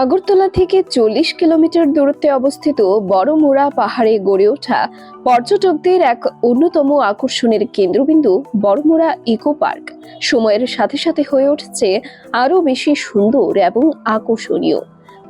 আগরতলা থেকে চল্লিশ কিলোমিটার দূরত্বে অবস্থিত বড়মোড়া পাহাড়ে গড়ে ওঠা পর্যটকদের এক অন্যতম আকর্ষণের কেন্দ্রবিন্দু বড়মোড়া ইকো পার্ক। সময়ের সাথে সাথে হয়ে উঠছে আরও বেশি সুন্দর এবং আকর্ষণীয়।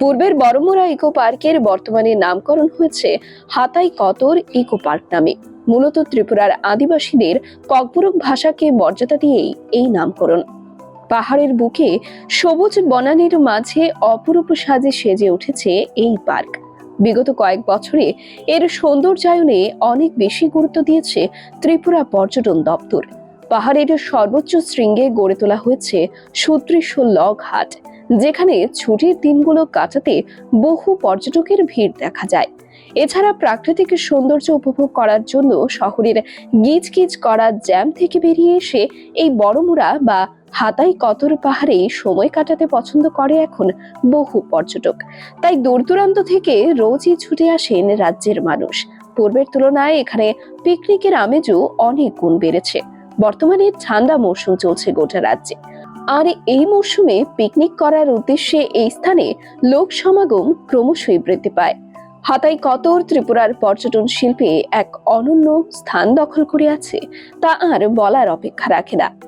পূর্বের বড়মোড়া ইকো পার্কের বর্তমানে নামকরণ হয়েছে হাতাই কতর ইকো পার্ক নামে। মূলত ত্রিপুরার আদিবাসীদের ককবরক ভাষাকে মর্যাদা দিয়েই এই নামকরণ। পাহাড়ের বুকে সবুজ বনানীর মাঝে অপরূপ সাজে সেজে উঠেছে এই পার্ক। বিগত কয়েক বছরে এর সৌন্দর্যায়নে অনেক বেশি গুরুত্ব দিয়েছে ত্রিপুরা পর্যটন দপ্তর। পাহাড়ের সর্বোচ্চ শৃঙ্গে গড়ে তোলা হয়েছে সুদৃশ্য লগ হাট, যেখানে ছুটির দিনগুলো কাটাতে বহু পর্যটকের ভিড় দেখা যায়। এছাড়া প্রাকৃতিক সৌন্দর্য উপভোগ করার জন্য শহরের গিজগিজ করা জ্যাম থেকে বেরিয়ে এসে এই বড়মুড়া বা হাতাই কতর পাহাড়ে সময় কাটাতে পছন্দ করে এখন বহু পর্যটক। তাই দূর দূরান্ত থেকে রোজই ছুটে আসেন রাজ্যের মানুষ। পূর্বের তুলনায় এখানে পিকনিকের আমেজও অনেক গুণ বেড়েছে। বর্তমানে ঠান্ডা মৌসুম চলছে গোটা রাজ্যে। আর এই মৌসুমে পিকনিক করার উদ্দেশ্যে এই স্থানে লোক সমাগম ক্রমশই বৃদ্ধি পায়। হাতাই কতর ত্রিপুরার পর্যটন শিল্পে এক অনন্য স্থান দখল করে আছে তা আর বলার অপেক্ষা রাখে না।